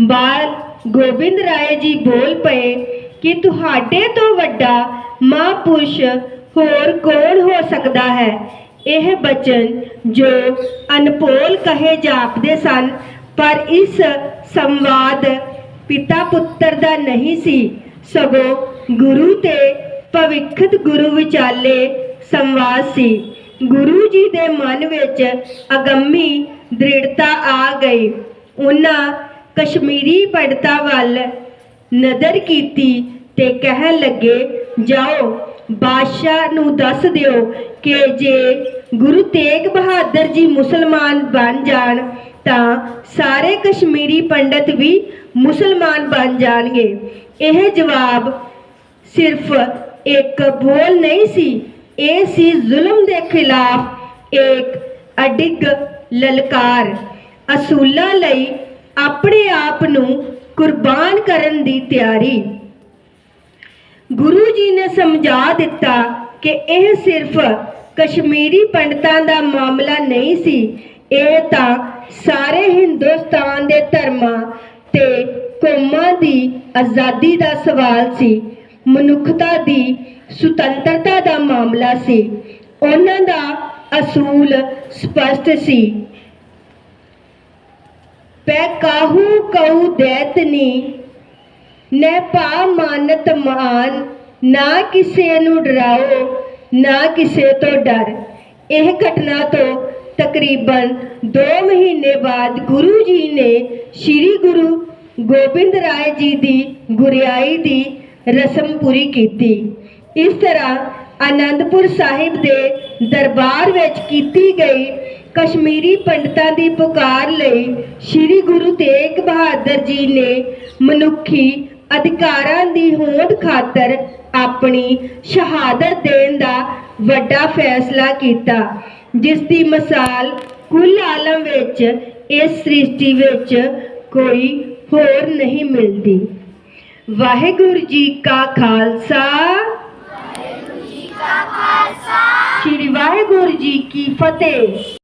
ਬਾਲ ਗੋਬਿੰਦ ਰਾਏ ਜੀ ਬੋਲ ਪਏ ਕਿ ਤੁਹਾਡੇ ਤੋਂ ਵੱਡਾ ਮਹਾਂਪੁਰਸ਼ ਹੋਰ ਕੌਣ ਹੋ ਸਕਦਾ ਹੈ? ਇਹ ਬਚਨ ਜੋ ਅਨਪੋਲ ਕਹੇ ਜਾਪਦੇ ਸਨ, ਪਰ ਇਸ ਸੰਵਾਦ ਪਿਤਾ ਪੁੱਤਰ ਦਾ ਨਹੀਂ ਸੀ। ਸਗੋਂ ਗੁਰੂ ਤੇ ਭਵਿੱਖਤ ਗੁਰੂ ਵਿਚਾਲੇ ਸੰਵਾਦ ਸੀ। ਗੁਰੂ ਜੀ ਦੇ ਮਨ ਵਿੱਚ ਅਗੰਮੀ ਦ੍ਰਿੜਤਾ ਆ ਗਈ। ਉਹਨਾਂ ਕਸ਼ਮੀਰੀ ਪੰਡਤਾਂ ਵੱਲ ਨਜ਼ਰ ਕੀਤੀ ਤੇ ਕਹਿਣ ਲੱਗੇ, ਜਾਓ, ਬਾਦਸ਼ਾਹ ਨੂੰ ਦੱਸ ਦਿਓ ਕਿ ਜੇ ਗੁਰੂ ਤੇਗ ਬਹਾਦਰ ਜੀ ਮੁਸਲਮਾਨ ਬਣ ਜਾਣ, ਤਾਂ ਸਾਰੇ ਕਸ਼ਮੀਰੀ ਪੰਡਤ ਵੀ ਮੁਸਲਮਾਨ ਬਣ ਜਾਣਗੇ। ਇਹ ਜਵਾਬ ਸਿਰਫ ਇੱਕ ਬੋਲ ਨਹੀਂ ਸੀ, ਇਹ ਸੀ ਜ਼ੁਲਮ ਦੇ ਖਿਲਾਫ ਇੱਕ ਅਡਿੱਗ ਲਲਕਾਰ। ਅਸੂਲਾਂ ਲਈ ਆਪਣੇ ਆਪ ਨੂੰ ਕੁਰਬਾਨ ਕਰਨ ਦੀ ਤਿਆਰੀ। ਗੁਰੂ ਜੀ ਨੇ ਸਮਝਾ ਦਿੱਤਾ ਕਿ ਇਹ ਸਿਰਫ ਕਸ਼ਮੀਰੀ ਪੰਡਤਾਂ ਦਾ ਮਾਮਲਾ ਨਹੀਂ ਸੀ, ਇਹ ਤਾਂ ਸਾਰੇ ਹਿੰਦੁਸਤਾਨ ਦੇ ਧਰਮਾਂ ਤੇ ਕੌਮਾਂ ਦੀ ਆਜ਼ਾਦੀ ਦਾ ਸਵਾਲ ਸੀ, ਮਨੁੱਖਤਾ ਦੀ ਸੁਤੰਤਰਤਾ ਦਾ ਮਾਮਲਾ ਸੀ। ਉਹਨਾਂ ਦਾ ਅਸੂਲ ਸਪਸ਼ਟ ਸੀ। ਪੈ ਕਾਹੂ ਕਉ ਦੈਤਨੀ ਨੈ। ਭਾ ਮਾਨਤ ਮਾਨ, ਨਾ ਕਿਸੇ ਨੂੰ ਡਰਾਓ, ਨਾ ਕਿਸੇ ਤੋਂ ਡਰ। ਇਹ ਘਟਨਾ ਤੋਂ ਤਕਰੀਬਨ 2 ਮਹੀਨੇ ਬਾਅਦ ਗੁਰੂ ਜੀ ਨੇ ਸ੍ਰੀ ਗੁਰੂ ਗੋਬਿੰਦ ਰਾਏ ਜੀ ਦੀ ਗੁਰਿਆਈ ਦੀ ਰਸਮ ਪੂਰੀ ਕੀਤੀ। ਇਸ ਤਰ੍ਹਾਂ ਆਨੰਦਪੁਰ ਸਾਹਿਬ ਦੇ ਦਰਬਾਰ ਵਿੱਚ ਕੀਤੀ ਗਈ ਕਸ਼ਮੀਰੀ ਪੰਡਤਾਂ ਦੀ ਪੁਕਾਰ ਲਈ ਸ੍ਰੀ ਗੁਰੂ ਤੇਗ ਬਹਾਦਰ ਜੀ ਨੇ ਮਨੁੱਖੀ ਅਧਿਕਾਰਾਂ ਦੀ ਹੋਂਦ ਖਾਤਰ ਆਪਣੀ ਸ਼ਹਾਦਤ ਦੇਣ ਦਾ ਵੱਡਾ ਫੈਸਲਾ ਕੀਤਾ ਜਿਸ ਦੀ ਮਿਸਾਲ ਕੁੱਲ ਆਲਮ ਵਿੱਚ ਇਸ ਸ੍ਰਿਸ਼ਟੀ ਵਿੱਚ ਕੋਈ ਹੋਰ ਨਹੀਂ ਮਿਲਦੀ। ਵਾਹਿਗੁਰੂ ਜੀ ਕਾ ਖਾਲਸਾ। ਸ੍ਰੀ ਵਾਹਿਗੁਰੂ ਜੀ ਕੀ ਫਤਿਹ।